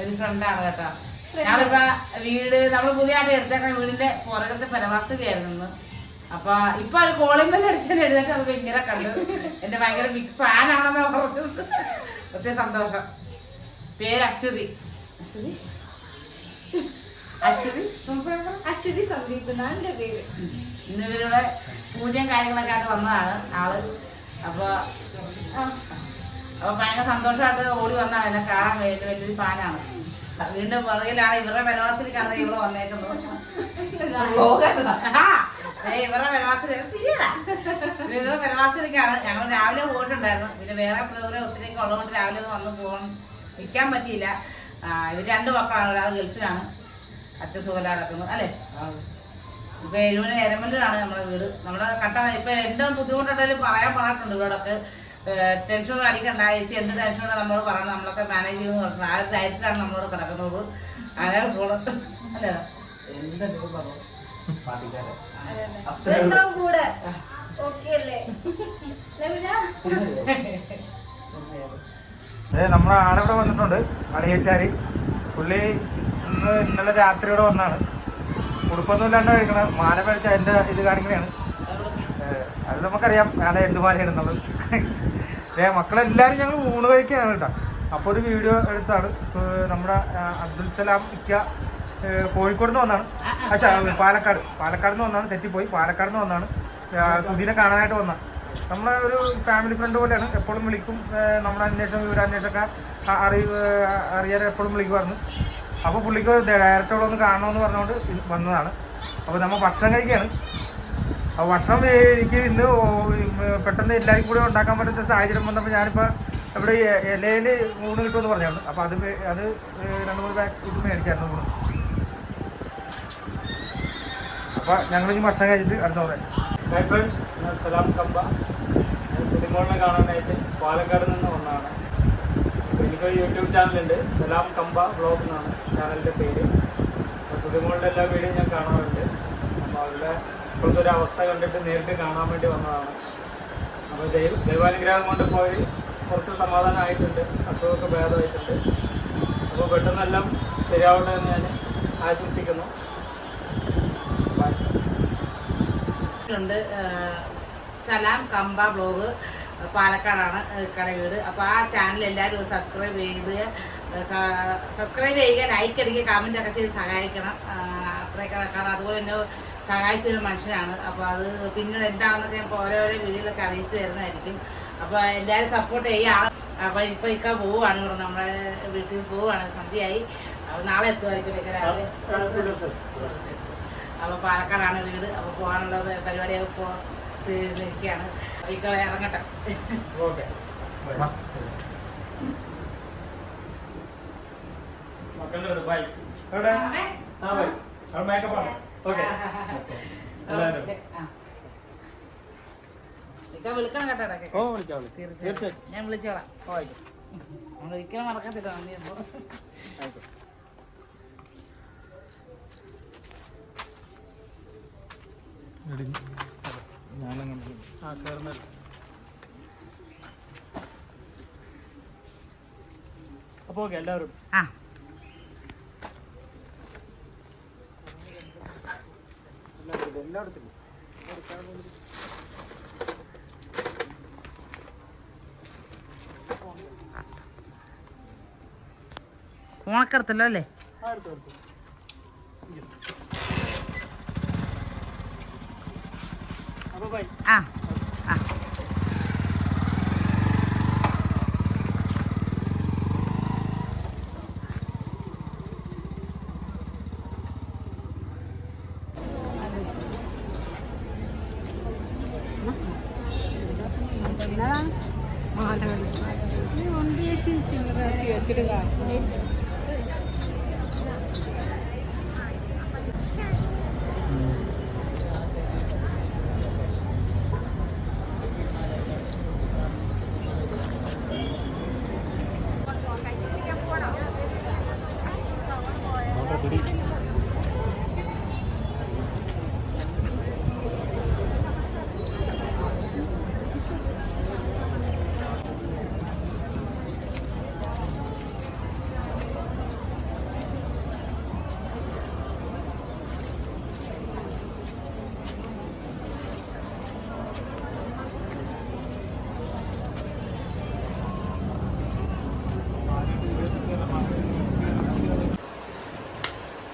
ഒരു ഫ്രണ്ടാണ് കേട്ടോ. ഞങ്ങളിപ്പോ വീട് നമ്മൾ പുതിയതായിട്ട് എടുത്തേക്കാൻ വീടിന്റെ പുറകത്തെ പരമാസുകയായിരുന്നു. അപ്പൊ ഇപ്പൊ ഒരു കോളിംഗ് ബെല്ല് അടിച്ചാൽ എഴുന്നേറ്റ് അത് ഭയങ്കര കണ്ടു എന്റെ ഭയങ്കര ബിഗ് ഫാൻ ആണെന്ന് പറഞ്ഞത്. ഒത്തിരി സന്തോഷം. പേര് അശ്വതി. അശ്വതി? അശ്വതി? അശ്വതി സന്ദീപ് എന്നാണ് എന്റെ പേര്. ഇന്ന് ഇവരുടെ പൂജയും കാര്യങ്ങളൊക്കെ ആയിട്ട് വന്നതാണ് ആൾ. അപ്പൊ അപ്പൊ ഭയങ്കര സന്തോഷമായിട്ട് ഓടി വന്നാണ് എന്നെ കാണാൻ വേണ്ടി വലിയൊരു ഫാനാണ്. വീണ്ടും പുറകിലാണ് ഇവരുടെ വനവാസിലേക്കാണ് ഇവിടെ വന്നേക്കുന്നത്. ഇവരുടെ വിലവാസിന്. ഇവരുടെ വനവാസിലേക്കാണ് ഞങ്ങൾ രാവിലെ പോയിട്ടുണ്ടായിരുന്നു. പിന്നെ വേറെ പ്രോഗ്രാം ഒത്തിരി ഉള്ളതുകൊണ്ട് രാവിലെ ഒന്നും വന്ന് പോകണം. നിൽക്കാൻ പറ്റിയില്ല. ഇവർ രണ്ട് മക്കളാണ്. ഒരാൾ ഗൾഫിലാണ്. അച്ഛൻ സുഖമില്ലാതെ നടക്കുന്നു അല്ലേ? ഇപ്പൊ എരുമന എരമല്ലൂരാണ് നമ്മുടെ വീട്. നമ്മുടെ കട്ട ഇപ്പൊ എന്തോ ബുദ്ധിമുട്ടുണ്ടെങ്കിലും പറയാൻ പറഞ്ഞിട്ടുണ്ട് ഇവരോടൊക്കെ. ടെൻഷൻ ഒന്നും അടിക്കണ്ട. ചേച്ചി എന്ത് ടെൻഷൻ നമ്മൾ നമ്മളോട് പറയണം. നമ്മളൊക്കെ മാനേജ് ചെയ്യുന്ന പറഞ്ഞു ആ ധൈര്യത്തിലാണ് നമ്മളോട് കിടക്കുന്നത്. അങ്ങനെ പോണത് അല്ലേ? എന്തെങ്കിലും പറഞ്ഞു? അതെ. നമ്മുടെ ആളിവിടെ വന്നിട്ടുണ്ട്. അളിയച്ചാരി. പുള്ളി ഇന്ന് ഇന്നലെ രാത്രി ഇവിടെ വന്നാണ്. ഉടുപ്പൊന്നും ഇല്ലാണ്ട് കഴിക്കണ മാല മേടിച്ച അതിന്റെ ഇത് കാണിക്കണേ അത് നമുക്കറിയാം. മാല എന്ത് മാലയാണെന്നുള്ളത്. ഏ മക്കളെല്ലാവരും ഞങ്ങൾ ഊണ് കഴിക്കാനാണ് കേട്ടോ. അപ്പോൾ ഒരു വീഡിയോ എടുത്താണ്. നമ്മുടെ അബ്ദുൽ സലാം ഇക്ക കോഴിക്കോട് നിന്ന് വന്നാണ്. പക്ഷേ പാലക്കാട്. പാലക്കാട്. നിന്ന് വന്നാണ് തെറ്റിപ്പോയി. പാലക്കാട് നിന്ന് വന്നാണ് സുധീനെ കാണാനായിട്ട് വന്ന. നമ്മളെ ഒരു ഫാമിലി ഫ്രണ്ട് പോലെയാണ്. എപ്പോഴും വിളിക്കും. നമ്മുടെ അന്വേഷണം വിവരാന്വേഷണമൊക്കെ അറി അറിയാൻ എപ്പോഴും വിളിക്കുമായിരുന്നു. അപ്പോൾ പുള്ളിക്ക് ഡയറക്റ്റ് ഇവിടെ ഒന്ന് കാണണമെന്ന് പറഞ്ഞുകൊണ്ട് വന്നതാണ്. അപ്പോൾ നമ്മൾ ഭക്ഷണം കഴിക്കുകയാണ് ഏ, എനിക്ക് ഇന്ന് പെട്ടെന്ന് എല്ലാവർക്കും കൂടെ ഉണ്ടാക്കാൻ പറ്റുന്ന സാഹചര്യം വന്നപ്പോൾ ഞാനിപ്പോൾ ഇവിടെ ഇലയിൽ ഊണ് കിട്ടുമെന്ന് പറഞ്ഞാണ് അപ്പോൾ അത് അത് രണ്ട് മൂന്ന് ഇത് മേടിച്ചായിരുന്നു ഊണ്. അപ്പോൾ ഞങ്ങൾ ഇനി ഭക്ഷണം കഴിച്ചിട്ട് അടുത്ത പറയാം ഹൈ ഫ്രണ്ട്സ് ഞാൻ സലാം കമ്പ ഞാൻ സിനിമകളിനെ കാണാനായിട്ട് പാലക്കാട് നിന്ന് വന്നതാണ്. എനിക്കൊരു യൂട്യൂബ് ചാനലുണ്ട് സലാം കമ്പ ബ്ലോഗ് എന്നാണ് ചാനലിന്റെ പേര്. അപ്പോൾ സുധിമോളുടെ എല്ലാ വീഡിയോയും ഞാൻ കാണാറുണ്ട്. അപ്പോൾ അവരുടെ ഇപ്പോഴത്തെ ഒരു അവസ്ഥ കണ്ടിട്ട് നേരിട്ട് കാണാൻ വേണ്ടി വന്നതാണ്. അപ്പോൾ ദൈവ ദൈവാനുഗ്രഹം കൊണ്ട് പോയി കുറച്ച് സമാധാനമായിട്ടുണ്ട് അസുഖമൊക്കെ ഭേദമായിട്ടുണ്ട്. അപ്പോൾ പെട്ടെന്നെല്ലാം ശരിയാവട്ടെ എന്ന് ഞാൻ ആശംസിക്കുന്നു. ഉണ്ട് സലാം കമ്പ ബ്ലോഗ് പാലക്കാടാണ് കടവീട്. അപ്പോൾ ആ ചാനൽ എല്ലാവരും സബ്സ്ക്രൈബ് ചെയ്ത് സബ്സ്ക്രൈബ് ചെയ്യുക ലൈക്ക് അടിക്കുക കമന്റ് ഒക്കെ ചെയ്ത് സഹായിക്കണം. അത്രയൊക്കെ കാരണം അതുപോലെ തന്നെ സഹായിച്ച ഒരു മനുഷ്യനാണ്. അപ്പോൾ അത് പിന്നീട് എന്താണെന്ന് വെച്ചാൽ ഞങ്ങൾക്ക് ഓരോരോ വീഡിയോയിലൊക്കെ അറിയിച്ചു തരുന്നതായിരിക്കും. അപ്പോൾ എല്ലാവരും സപ്പോർട്ട് ചെയ്യുക അപ്പോൾ ഇപ്പോൾ ഇക്ക പോവുകയാണ് ഇവിടെ നമ്മുടെ വീട്ടിൽ പോവുകയാണ് സന്ധ്യയായി. അപ്പോൾ നാളെ എത്തുമായിരിക്കും ഇക്ക രാവിലെ. അപ്പോൾ പാലക്കാടാണ് വീട്. അപ്പോൾ പോകാനുള്ള പരിപാടിയൊക്കെ പോ നിൽക്കുകയാണ് അപ്പോൾ ഇക്ക ഇറങ്ങട്ടെ. ഓക്കെ. മക്കളുടെ ബൈ. എവിടെ? ആ ബൈ. അവിടെ മേക്കപ്പ് ആണ്? ഓക്കെ. വിളിക്കണം കേട്ടോ. ഓ വിളിക്കാം വിളിക്കാം. തീർച്ചയായും ഞാൻ വിളിച്ചോളാം. നമ്മൾ ഒരിക്കലും മറക്കത്തില്ല നന്ദി. ആയിക്കോട്ടെ. ഞാനങ്ങനെ ആ കയറുന്ന അപ്പോൾ ഓക്കെ എല്ലാവരും. ആ. ഉണക്കറുത്തല്ലോ അല്ലേ? ആ. മാറ്റി വെച്ചിട്ട്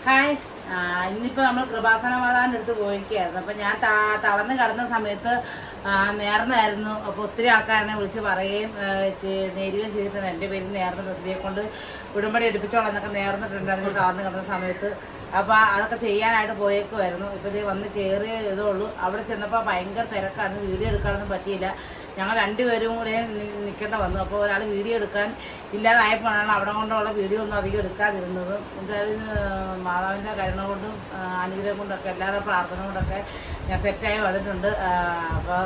ഹായ്. ഇന്നിപ്പോൾ ഇന്നിപ്പോ നമ്മൾ കൃപാസന മാതാവിന്റെ അടുത്ത് പോയിരിക്കുകയായിരുന്നു. അപ്പം ഞാൻ തളർന്ന് കിടന്ന സമയത്ത് നേർന്നായിരുന്നു. അപ്പോൾ ഒത്തിരി ആൾക്കാരനെ വിളിച്ച് പറയുകയും നേരുകയും ചെയ്തിട്ടുണ്ട്. എന്റെ പേര് നേർന്ന് പ്രസിദ്ധിയെ കൊണ്ട് ഉടമ്പടി എടുപ്പിച്ചോളാം എന്നൊക്കെ നേർന്നിട്ടുണ്ടായിരുന്നു തളർന്ന് കിടന്ന സമയത്ത്. അപ്പോൾ അതൊക്കെ ചെയ്യാനായിട്ട് പോയേക്കുമായിരുന്നു ഇപ്പോൾ ഇത് വന്ന് കയറിയ ഇതേ ഉള്ളൂ. അവിടെ ചെന്നപ്പോൾ ഭയങ്കര തിരക്കാണ്. വീഡിയോ എടുക്കാനൊന്നും പറ്റിയില്ല. ഞങ്ങൾ രണ്ടുപേരും കൂടെ നിൽക്കേണ്ട വന്നു. അപ്പോൾ ഒരാൾ വീഡിയോ എടുക്കാൻ ഇല്ലാതായപ്പോഴാണ് അവിടെ കൊണ്ടുള്ള വീഡിയോ ഒന്നും അധികം എടുക്കാതിരുന്നത്. എന്തായാലും മാതാവിന്റെ കരുണ കൊണ്ടും അനുഗ്രഹം കൊണ്ടൊക്കെ എല്ലാവരുടെ പ്രാർത്ഥന കൊണ്ടൊക്കെ ഞാൻ സെറ്റായി വന്നിട്ടുണ്ട്. അപ്പോൾ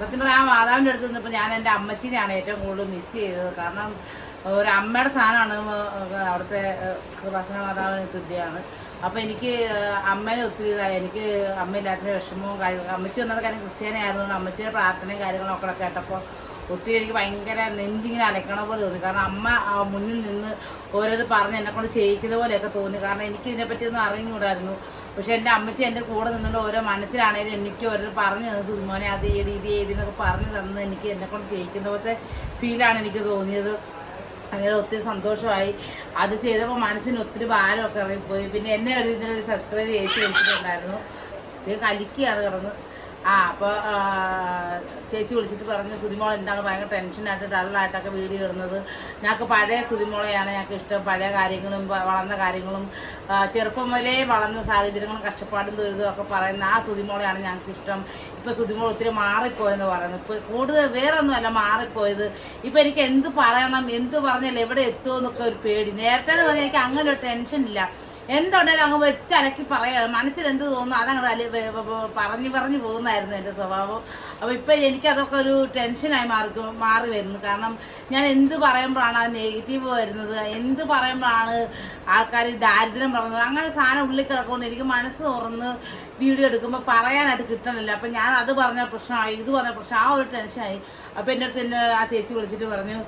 സത്യം പറഞ്ഞാൽ ആ മാതാവിന്റെ അടുത്ത് നിന്നിപ്പോൾ ഞാൻ എന്റെ അമ്മച്ചീനെയാണ് ഏറ്റവും കൂടുതൽ മിസ് ചെയ്തത്. കാരണം ഒരു അമ്മയുടെ സ്ഥാനമാണ് അവിടുത്തെ കൃപാസന മാതാവിന് തുല്യമാണ് അപ്പോൾ എനിക്ക് അമ്മേനെ ഒത്തിരി എനിക്ക് അമ്മ അമ്മയില്ലാത്ത വിഷമവും കാര്യങ്ങളും അമ്മച്ചി വന്നത് കാര്യം ക്രിസ്ത്യാനി ആയതുകൊണ്ട് അമ്മച്ചിയുടെ പ്രാർത്ഥനയും കാര്യങ്ങളൊക്കെ കൂടെ കേട്ടപ്പോൾ ഒത്തിരി എനിക്ക് ഭയങ്കര നെഞ്ചിങ്ങനെ അലക്കണ പോലെ തോന്നി. കാരണം അമ്മ മുന്നിൽ നിന്ന് ഓരോത് പറഞ്ഞ് എന്നെ കൊണ്ട് ചെയ്യിക്കുന്ന പോലെയൊക്കെ തോന്നി. കാരണം എനിക്ക് ഇതിനെപ്പറ്റി ഒന്നും അറിഞ്ഞുകൂടായിരുന്നു. പക്ഷെ എന്റെ അമ്മച്ചി എന്റെ കൂടെ നിന്നുകൊണ്ട് ഓരോ മനസ്സിലാണേലും എനിക്ക് ഓരോ പറഞ്ഞു തന്നത്. മോനെ അത് ഏത് ഇത് ഏത് എന്നൊക്കെ പറഞ്ഞു തന്നത് എനിക്ക് എന്നെ കൊണ്ട് ചെയ്യിക്കുന്ന പോലത്തെ ഫീലാണ് എനിക്ക് തോന്നിയത്. അങ്ങനെ ഒത്തിരി സന്തോഷമായി. അത് ചെയ്തപ്പോൾ മനസ്സിന് ഒത്തിരി ഭാരമൊക്കെ ഇറങ്ങിപ്പോയി പിന്നെ എന്നെ ഒരു ഇതിൽ സബ്സ്ക്രൈബ് ചെയ്ത് വെച്ചിട്ടുണ്ടായിരുന്നു ഇത് കലിക്കുകയാണ് കിടന്ന്. ആ അപ്പോൾ ചേച്ചി വിളിച്ചിട്ട് പറഞ്ഞു സുതിമോൾ എന്താണ് ഭയങ്കര ടെൻഷനായിട്ട് ഡള്ളായിട്ടൊക്കെ വീഡിയോ ഇടുന്നത് ഞങ്ങൾക്ക് പഴയ സുതിമോളെയാണ് ഞങ്ങൾക്ക് ഇഷ്ടം. പഴയ കാര്യങ്ങളും വളർന്ന കാര്യങ്ങളും ചെറുപ്പം മുതലേ വളർന്ന സാഹചര്യങ്ങളും കഷ്ടപ്പാടും ദുരിതവും ഒക്കെ പറയുന്ന ആ സുതിമോളെയാണ് ഞങ്ങൾക്ക് ഇഷ്ടം. ഇപ്പോൾ സുതിമോൾ ഒത്തിരി മാറിപ്പോയെന്ന് പറയുന്നത് ഇപ്പോൾ കൂടുതൽ വേറൊന്നുമല്ല മാറിപ്പോയത്. ഇപ്പൊ എനിക്ക് എന്ത് പറയണം എന്ത് പറഞ്ഞാൽ എവിടെ എത്തുമെന്നൊക്കെ ഒരു പേടി. നേരത്തെ എനിക്ക് അങ്ങനെ ഒരു ഇല്ല. എന്തുണ്ടെങ്കിലും അങ്ങ് വെച്ച് അലക്കി പറയണം. മനസ്സിൽ എന്ത് തോന്നുന്നു അല്ലെ പറഞ്ഞു പറഞ്ഞു പോകുന്നായിരുന്നു എന്റെ സ്വഭാവം. അപ്പോൾ ഇപ്പം എനിക്കതൊക്കെ ഒരു ടെൻഷനായി മാറി മാറി വരുന്നു. കാരണം ഞാൻ എന്ത് പറയുമ്പോഴാണ് നെഗറ്റീവ് വരുന്നത്? എന്ത് പറയുമ്പോഴാണ് ആൾക്കാർ ദാരിദ്ര്യം പറഞ്ഞത് അങ്ങനെ സാധനം ഉള്ളിൽ കിടക്കുമെന്ന് എനിക്ക് മനസ്സ് തുറന്ന് വീഡിയോ എടുക്കുമ്പോൾ പറയാനായിട്ട് കിട്ടണില്ല. അപ്പം ഞാൻ അത് പറഞ്ഞ പ്രശ്നമായി ഇത് പറഞ്ഞ പ്രശ്നം ആ ഒരു ടെൻഷനായി അപ്പം എന്റെ അടുത്ത് എന്നെ ആ ചേച്ചി വിളിച്ചിട്ട് പറഞ്ഞു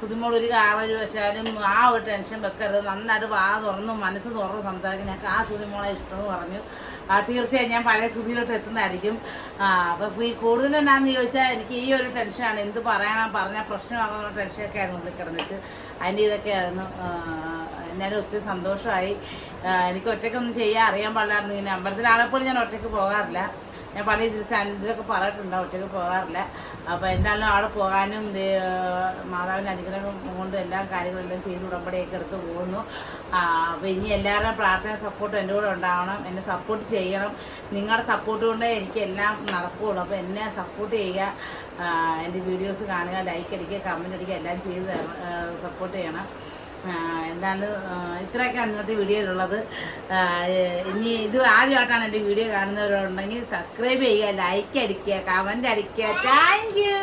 സുതിമോൾ ഒരു ഒരു വെച്ചാലും ആ ഒരു ടെൻഷൻ വെക്കരുത്. നന്നായിട്ട് വാ തുറന്നു മനസ്സ് തുറന്ന് സംസാരിക്കും. ഞങ്ങൾക്ക് ആ മോളെ ഇഷ്ടമെന്ന് പറഞ്ഞു. തീർച്ചയായും ഞാൻ പഴയ ശ്രുതിയിലോട്ട് എത്തുന്നതായിരിക്കും. അപ്പോൾ അപ്പം ഈ കൂടുതൽ എന്നാന്ന് ചോദിച്ചാൽ എനിക്ക് ഈ ഒരു ടെൻഷനാണ് എന്ത് പറയണം പറഞ്ഞാൽ പ്രശ്നമാകുന്ന ടെൻഷനൊക്കെ ആയിരുന്നു ഉള്ളിൽ കിടന്നിച്ച് അതിന്റെ ഇതൊക്കെയായിരുന്നു എന്നാലും ഒത്തിരി സന്തോഷമായി. എനിക്ക് ഒറ്റയ്ക്കൊന്നും ചെയ്യാൻ അറിയാൻ പാടില്ലായിരുന്നു. ഇങ്ങനെ അമ്പലത്തിലാണെപ്പോഴും ഞാൻ ഒറ്റയ്ക്ക് പോകാറില്ല. ഞാൻ പല ഇതിലൊക്കെ പറഞ്ഞിട്ടുണ്ട് ഒറ്റയ്ക്ക് പോകാറില്ല. അപ്പോൾ എന്തായാലും അവിടെ പോകാനും മാതാവിന്റെ അനുഗ്രഹം കൊണ്ട് എല്ലാ കാര്യങ്ങളെല്ലാം ചെയ്ത് ഉടമ്പടിയൊക്കെ എടുത്ത് പോകുന്നു. അപ്പോൾ ഇനി എല്ലാവരുടെയും പ്രാർത്ഥന സപ്പോർട്ടും എന്റെ കൂടെ ഉണ്ടാവണം. എന്നെ സപ്പോർട്ട് ചെയ്യണം. നിങ്ങളുടെ സപ്പോർട്ട് കൊണ്ടേ എനിക്ക് എല്ലാം നടക്കുകയുള്ളൂ അപ്പോൾ എന്നെ സപ്പോർട്ട് ചെയ്യുക. എന്റെ വീഡിയോസ് കാണുക ലൈക്ക് അടിക്കുക കമന്റ് അടിക്കുക എല്ലാം ചെയ്ത് സപ്പോർട്ട് ചെയ്യണം. ആ, ഇത്രയൊക്കെയാണ് ഇന്നത്തെ വീഡിയോയിലുള്ളത്. ഇനി ഇത് ആദ്യമായിട്ടാണ് എന്റെ വീഡിയോ കാണുന്നവരുണ്ടെങ്കിൽ സബ്സ്ക്രൈബ് ചെയ്യുക ലൈക്ക് അടിക്കുക കമന്റ് അടിക്കുക. Thank you